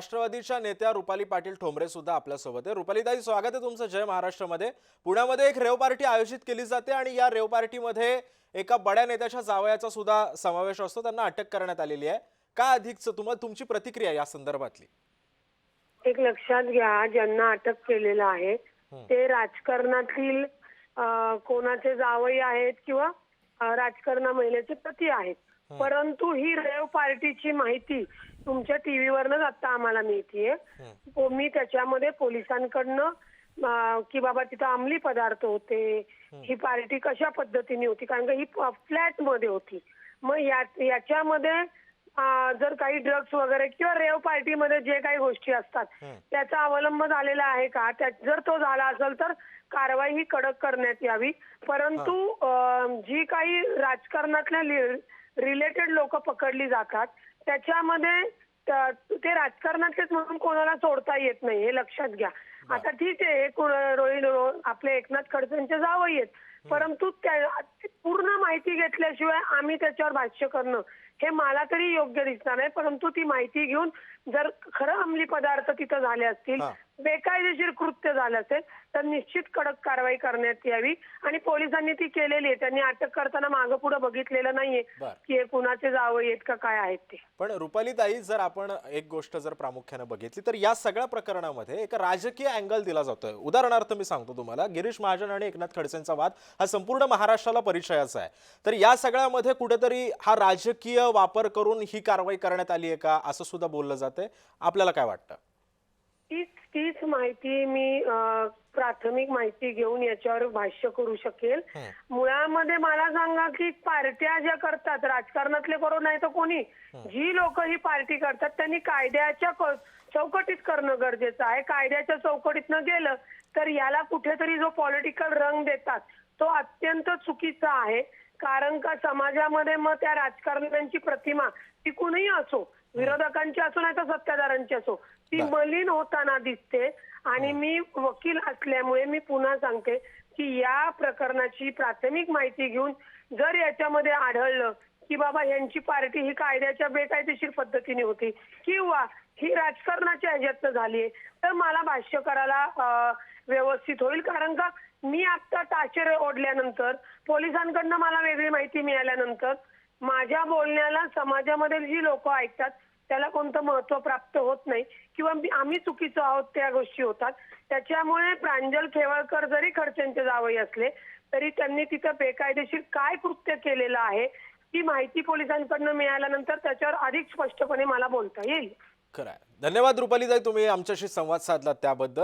राष्ट्रवादीच्या नेत्या रुपाली पाटील ठोंबरे सुद्धा आपल्यासोबत आहे रुपालीताई स्वागत आहे तुमचं जय महाराष्ट्रामध्ये. पुण्यामध्ये एक रेव पार्टी आयोजित केली जाते आणि या रेव पार्टीमध्ये एका बड्या नेत्याच्या जावयाचा सुद्धा समावेश असतो. त्यांना अटक करण्यात आलेली आहे. काय अधिकच तुम्हाला तुमची प्रतिक्रिया या संदर्भातली? एक लक्षात घ्या ज्यांना अटक केलेलं आहे ते राजकारणातील कोणाचे जावई आहेत किंवा राजकारणा महिलेचे पती आहेत. परंतु ही रेव पार्टीची माहिती तुमच्या टीव्हीवरनच आता आम्हाला मिळतीये. हो, मी त्याच्यामध्ये पोलिसांकडनं अ, की बाबा तिथं अंमली पदार्थ होते. ही. पार्टी कशा पद्धतीने होती? कारण का ही फ्लॅटमध्ये होती. मग या- याच्यामध्ये अ, जर काही ड्रग्स वगैरे किंवा रेव पार्टीमध्ये जे काही गोष्टी असतात त्याचा अवलंब झालेला आहे का? त्यात जर तो झाला असेल तर कारवाई ही कडक करण्यात यावी. परंतु अ, जी काही राजकारणातल्या रिलेटेड लोक पकडली जातात. त्याच्यामध्ये त- राजकारणातलेच म्हणून कोणाला सोडता येत नाही हे लक्षात घ्या. आता ठीक आहे हे आपले एकनाथ खडसेंचे जावई आहेत. परंतु पूर्ण माहिती घेतल्याशिवाय आम्ही त्याच्यावर भाष्य करणं हे मला तरी योग्य दिसणार नाही. परंतु ती माहिती घेऊन जर खरं अंमली पदार्थ तिथं झाले असतील. बेकायदेशीर कृत्य झालं असेल तर निश्चित कडक कारवाई करण्यात यावी. आणि पोलिसांनी ती केलेली आहे. त्यांनी अटक करताना मागं पुढे बघितलेलं नाहीये. की हे कुणाचे जावई आहेत का काय आहेत ते. पण रुपालीताई जर आपण एक गोष्ट जर प्रामुख्याने बघितली तर या सगळ्या प्रकरणामध्ये एक राजकीय अँगल दिला जातोय. उदाहरणार्थ मी सांगतो तुम्हाला गिरीश महाजन आणि एकनाथ खडसेंचा वाद हा संपूर्ण महाराष्ट्राला परिचयाचा आहे. तर या सगळ्यामध्ये कुठेतरी हा राजकीय वापर करून ही कारवाई करण्यात आली आहे का? असं सुद्धा बोललं जातंय. आपल्याला काय वाटतं? तीच तीच माहिती मी प्राथमिक माहिती घेऊन याच्यावर भाष्य करू शकेल. मुळामध्ये मला सांगा की पार्ट्या ज्या करतात राजकारणातले करो नाही तर कोणी? जी लोक ही पार्टी करतात त्यांनी कायद्याच्या चौकटीत करणं गरजेचं आहे. कायद्याच्या चौकटीतनं गेलं तर याला कुठेतरी जो पॉलिटिकल रंग देतात तो अत्यंत चुकीचा आहे. कारण का समाजामध्ये मग त्या राजकारण्यांची प्रतिमा ती कुणीही असो विरोधकांची असो नाही तर सत्ताधाऱ्यांची असो ती मलिन होताना दिसते. आणि मी वकील असल्यामुळे मी पुन्हा सांगते की या प्रकरणाची प्राथमिक माहिती घेऊन जर याच्यामध्ये आढळलं की बाबा यांची पार्टी ही कायद्याच्या बेकायदेशीर पद्धतीने होती. किंवा ही राजकारणाच्या ह्याच्यातनं झालीये तर मला भाष्य करायला व्यवस्थित होईल. कारण का मी आता ताचेर ओढल्यानंतर पोलिसांकडनं मला वेगळी माहिती मिळाल्यानंतर माझ्या बोलण्याला समाजामध्ये जी लोक ऐकतात त्याला कोणतं महत्त्व प्राप्त होत नाही. किंवा आम्ही चुकीचं आहोत त्या गोष्टी होतात. त्याच्यामुळे प्रांजल खेवळकर जरी खडसेंचे जावई असले तरी त्यांनी तिथं बेकायदेशीर काय कृत्य केलेलं आहे ती माहिती पोलिसांकडनं मिळाल्यानंतर त्याच्यावर अधिक स्पष्टपणे मला बोलता येईल. खरं आहे धन्यवाद रुपालीताई तुम्ही आमच्याशी संवाद साधला त्याबद्दल.